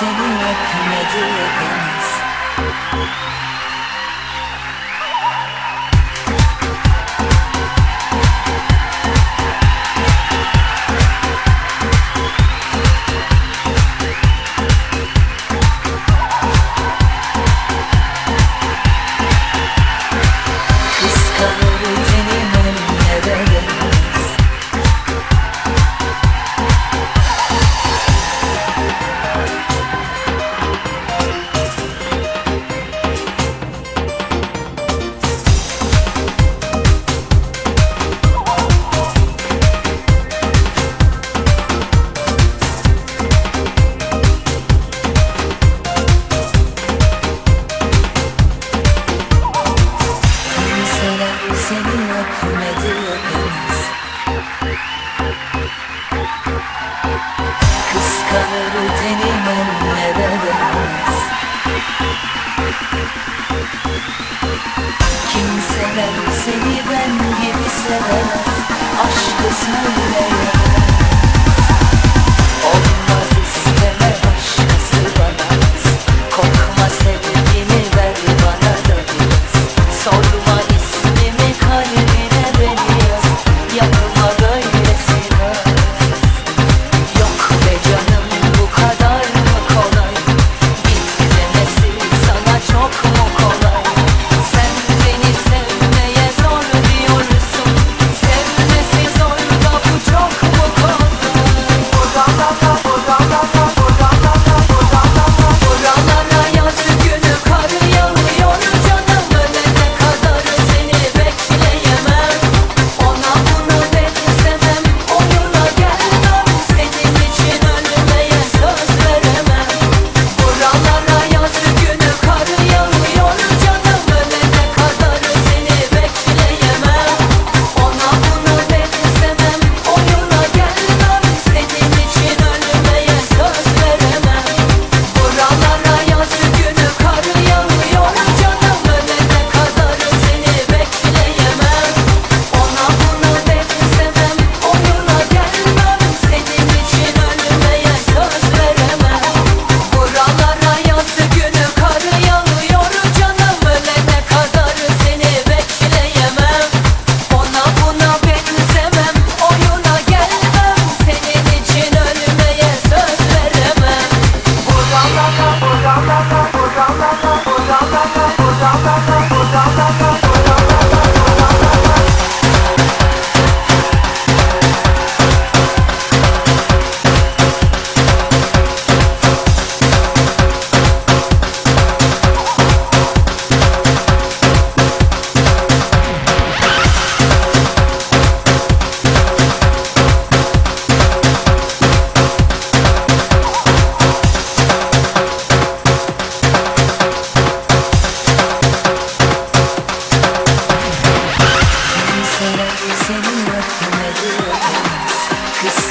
seni öpmedi deniz Kıskanır tenim ellere değmez Kimseler seni ben gibi sevemez. Aşkı söyle.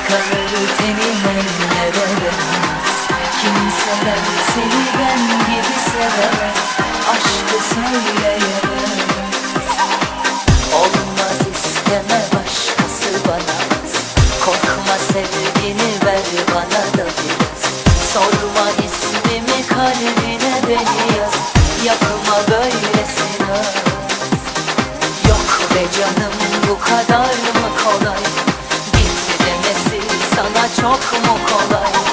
kalır tenin ellere Kimse seni ben gibi sever Aşkı söyleyemez Olmaz isteme başkası bana Korkma sevgini ver bana da biraz. Sorma ismimi kalbine beni yaz. Yapma böylesine. Yok be canım bu kadar mı kolay? çok mu kolay?